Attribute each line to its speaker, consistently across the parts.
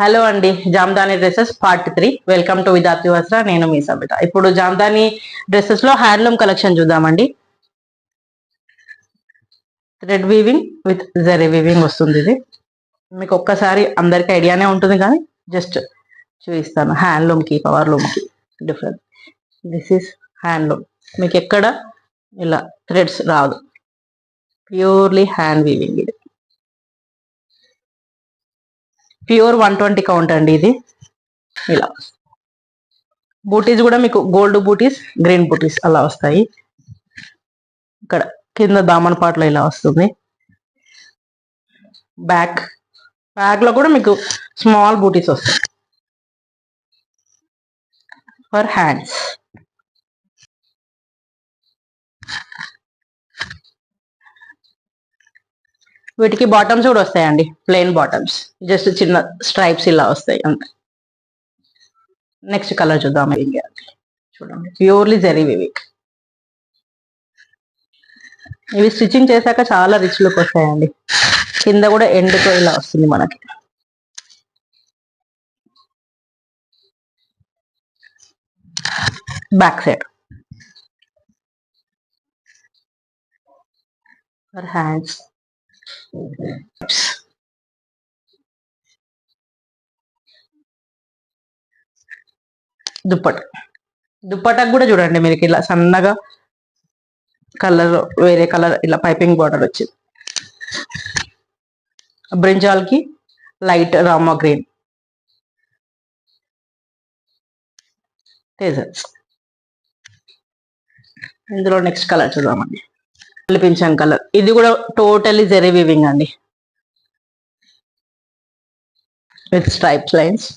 Speaker 1: Hello అండి Jamdani dresses part three welcome to Vidhatri Vastra నేను మీ సబిత. ఇప్పుడు జామ్దాని డ్రెస్సెస్లో హ్యాండ్లూమ్ కలెక్షన్ చూద్దామండి. Thread weaving with zari weaving వస్తుంది ఇది. మీకు ఒక్కసారి అందరికి ఐడియానే ఉంటుంది కానీ జస్ట్ చూపిస్తాను. Handloom పవర్లూమ్కి power different this is handloom మీకు ఎక్కడ ఇలా థ్రెడ్స్ రాదు. ప్యూర్లీ హ్యాండ్ వీవింగ్ ఇది. ప్యూర్ వన్ ట్వంటీ కౌంట్ అండి ఇది. ఇలా. బూటీస్ కూడా మీకు గోల్డ్ బూటీస్ గ్రీన్ బూటీస్ అలా వస్తాయి. ఇక్కడ కింద దామన్ పాటలో ఇలా వస్తుంది. బ్యాక్ బ్యాక్లో కూడా మీకు స్మాల్ బూటీస్ వస్తాయి. For hands. వీటికి బాటమ్స్ కూడా వస్తాయండి. ప్లెయిన్ బాటమ్స్ జస్ట్ చిన్న స్ట్రైప్స్ ఇలా వస్తాయి. అంతే. నెక్స్ట్ కలర్ చూద్దాం. చూడండి. ప్యూర్లీ జరీ వివిక్ ఇవి స్టిచ్చింగ్ చేశాక చాలా రిచ్ లుక్ వస్తాయండి. కింద కూడా ఎండ్తో ఇలా వస్తుంది మనకి. Back side for hands dupatta. దుప్పటకు కూడా చూడండి మీరు ఇలా సన్నగా కలర్ వేరే కలర్ ఇలా పైపింగ్ బార్డర్ వచ్చింది. బ్రింజాల్కి లైట్ రామా గ్రీన్. టేజర్స్ ఇందులో నెక్స్ట్ కలర్ చూద్దామండి. కల్పించాం కలర్. ఇది కూడా టోటలీ జెరీ వివింగ్ అండి. విత్ స్ట్రైప్స్ లైన్స్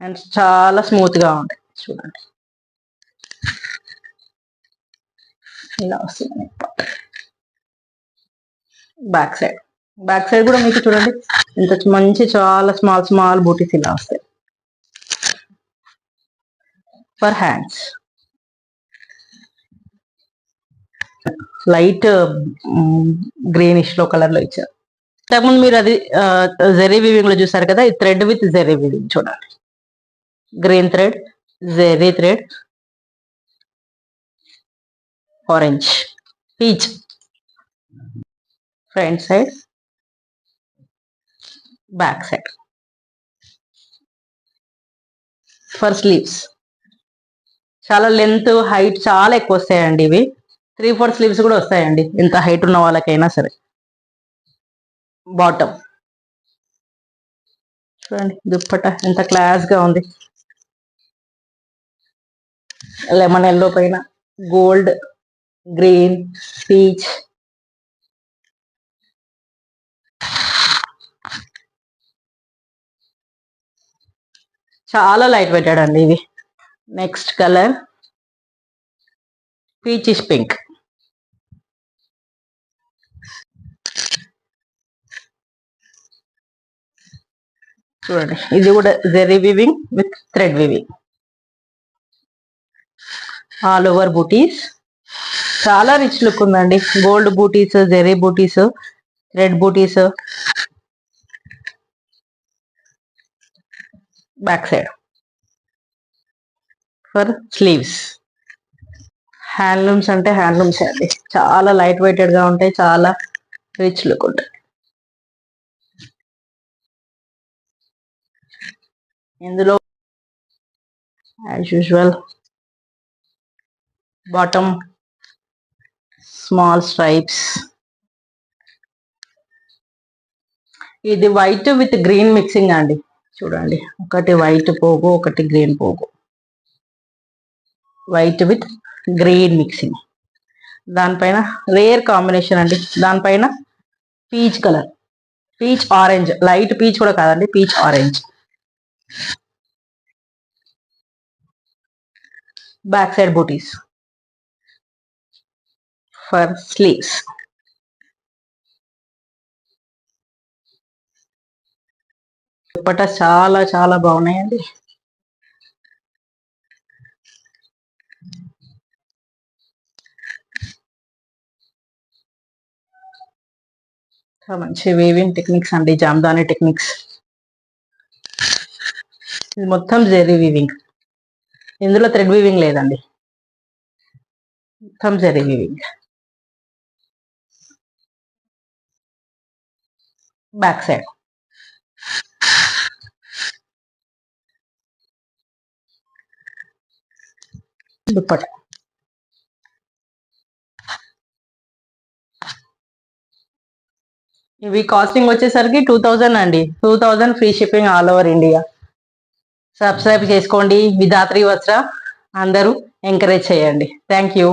Speaker 1: అండ్ చాలా స్మూత్గా ఉంటాయి చూడండి. ఇలా వస్తుంది బ్యాక్ సైడ్ బ్యాక్ సైడ్ కూడా మీకు చూడండి. ఇంత మంచి చాలా స్మాల్ స్మాల్ బూటీస్ ఇలా వస్తాయి. ఫర్ హ్యాండ్స్ లైట్ గ్రీనిష్లో కలర్లో ఇచ్చారు. ఇంతకుముందు మీరు అది జెరీ వివింగ్లో చూసారు కదా ఇది థ్రెడ్ విత్ జెరీ వివింగ్ చూడండి. Green thread zari thread orange peach. Front side back side. For sleeves. చాలా లెంత్ హైట్ చాలా ఎక్కువ వస్తాయండి ఇవి. త్రీ ఫోర్ స్లీవ్స్ కూడా వస్తాయండి. ఎంత హైట్ ఉన్న వాళ్ళకైనా సరే. బాటమ్ చూడండి దుప్పట ఎంత క్లాస్గా ఉంది. లెమన్ ఎల్లో పైన గోల్డ్ గ్రీన్ పీచ్ చాలా లైట్ పెట్టాడండి అండి ఇవి. నెక్స్ట్ కలర్ పీచిష్ పింక్ చూడండి. ఇది కూడా zari weaving with thread weaving all over butis చాలా రిచ్ లుక్ ఉందండి. Gold butis zari butis thread butis back side for sleeves handlooms అంటే హ్యాండ్లూమ్స్ అండి. చాలా లైట్ వెయిటెడ్గా ఉంటాయి. చాలా రిచ్ లుక్ ఉంటాయి. ఇందులో as usual bottom small stripes ఇది వైట్ విత్ గ్రీన్ మిక్సింగ్ అండి. చూడండి. ఒకటి వైట్ పోగు ఒకటి గ్రీన్ పోగు. వైట్ విత్ గ్రీన్ మిక్సింగ్ దానిపైన రేర్ కాంబినేషన్ అండి. దానిపైన peach colour peach orange light peach కూడా కాదండి. Peach orange back side butis for sleeves dupatta చాలా చాలా బాగున్నాయండి. చాలా మంచి వేవింగ్ టెక్నిక్స్ అండి జామ్దాని టెక్నిక్స్ ఇది మొత్తం జెరీ వీవింగ్ ఇందులో థ్రెడ్ వీవింగ్ లేదండి. మొత్తం zari weaving back side dupatta. ఇవి కాస్టింగ్ వచ్చేసరికి టూ థౌజండ్ అండి. Two thousand free shipping all over India subscribe చేసుకోండి. విధాత్రి వస్త్ర అందరూ ఎంకరేజ్ చేయండి. Thank you